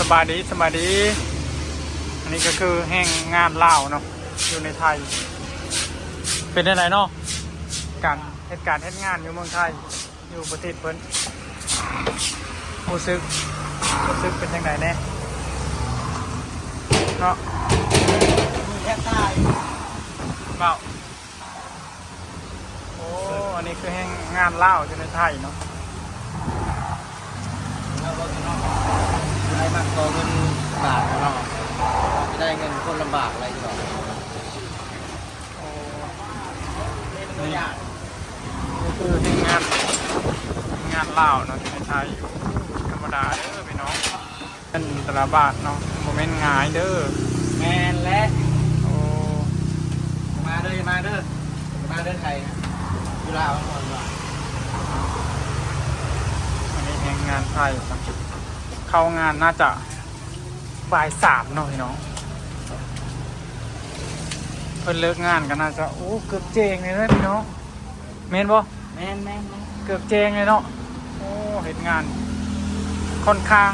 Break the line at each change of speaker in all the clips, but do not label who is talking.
สบายดีสบายดี อันนี้ก็คือแห่งงานเล่าวเนาะอยู่ในไทย เป็นอะไรเนาะการเหตุการณ์เหตุงานอยู่เมืองไทย อยู่ประเทศเพิ่นรู้สึกรู้สึกเป็นยังไงแน่เนาะ
มีแค่ใต้
เปล่าโอ้อันนี้คือแห่งงานเล่าวอยู่ในไทยเนาะ
มากกว่าเงินบาทข้างนอกจะได้เงินคนลำบากอะไรอยู่หรอก
นี่นี่คืองงานงานเล่าวเนาะอยู่ในไทยอยู่ธรรมดาเด้อพี่น้องเป็นตลาดบาทเนาะโมเมนต์ง่ายเด้อ
แมนและ
โอ้
มาเด้อมาเด้อมาเด้อไทยนะอยู่ลาวก่อนว่า
อันนี้แห่งงานไทยครับ เข้างานน่าจะบ่ายสามเนาะพี่น้องเพิ่นเลิกงานกันน่าจะโอ้เกือบเจงเลยนะพี่น้องเมนบ่
แมนแมนแมน
เกือบเจงเลยเนาะโอ้เห็นงาน ค่อนข้าง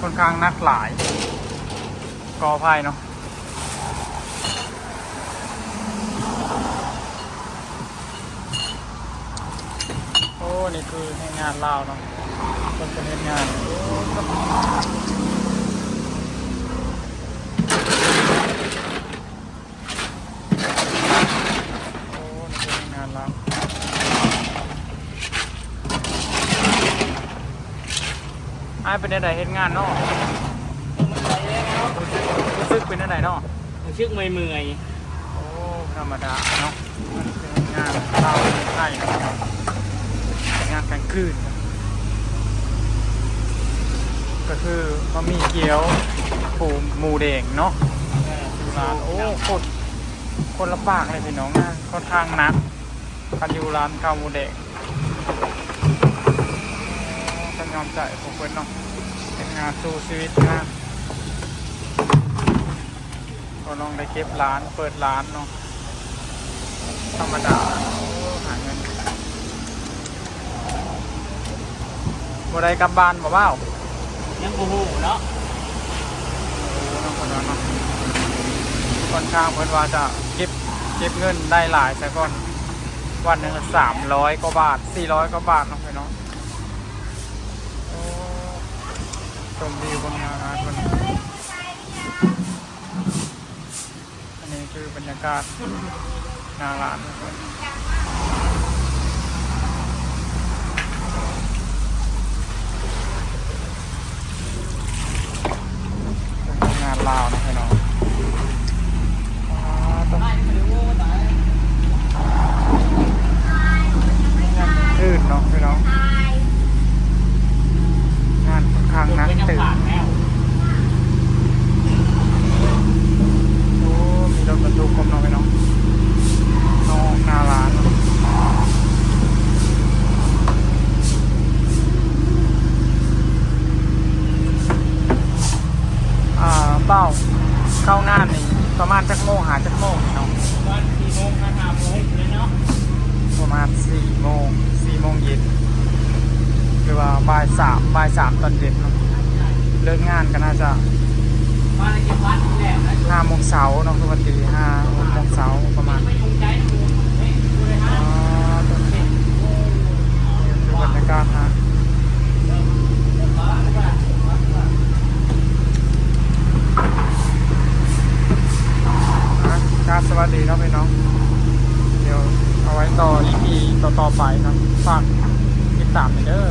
ค่อนข้างนักหลายกอภัยเนาะ นี่คือให้งานลาวเนาะคนเป็นเฮ็ดงานโอ้โอ้นี่คือให้งานลาวไอ้ายเป็นอะไรเฮ็ดงานเนาะรู้สึกเป็นอะไรเนาะ
มันชื่อเมย์เมย
โอ้ธรรมดาเนาะมันเป็นงานเล่าในไทยนะครับ กลางคืนครับก็คือมามีเกี๊ยวปูหมูแดงเนาะดูร้านโอ้คนคนละปากเลยพี่น้องงานค่อนข้างนักกันอยู่ร้านข้าวหมูแดงฉันยอมใจผมเพื่อนเนาะเป็นงานสู้ชีวิตนะก็ลองได้เก็บร้านเปิดร้านเนาะธรรมดาหาเงิน บ่ได้กลับบ้านบ่เบ้า
ยังโอ้โหเนาะ
โอ้น้องคนนั้นเนาะค่อนข้างเพิ่นว่าจะเก็บเก็บเงินได้หลายแต่ก่อนวันหนึ่งสามร้อยกว่าบาทสี่ร้อยกว่าบาทเน้องพี่น้องโอ้ชมวิวบนงานร้านคนอันนี้คือบรรยากาศหน้าร้านทุกคนเป็นงานลาวนะพี่น้องอ่าต้อง
ไม่ไม่รู้ว่าตาย
งานตื่นเนาะพี่น้องงานค่อนข้า งนัก
ยัง
ตื่น
แล้ว
โอ้มีรถบรรทุกผมนาะพี่น้องน้องหน้าร้านเอ่าเป้าเข้างานนี่ประมาณจักโมงหาจักโมงเนาะ
วันสี่โมงห้าห้าโมงเลยเนาะ
ประมาณสี่โมงสี่โมงเย็นหรือว่าบ่ายสามบ่ายสามตอนเย็นเนาะเลิกงานก็น่าจะ
มาในเก็บวัดแล้วนะ
ห้าโมงเช้าเนาะคือวันดีห้าหกโมงเช้าประมาณ
ไม่ยุ่งใจนะคุณเฮ้ยดูเลยฮะ
อ๋อตรงนี้คือบรรยากาศฮะอะครับสวัสดีเนาะพี่น้อง เดี๋ยวเอาไว้ต่อ EP ต่อต่อ ๆ ไปเนาะฝากติดตามหน่อยเด้อ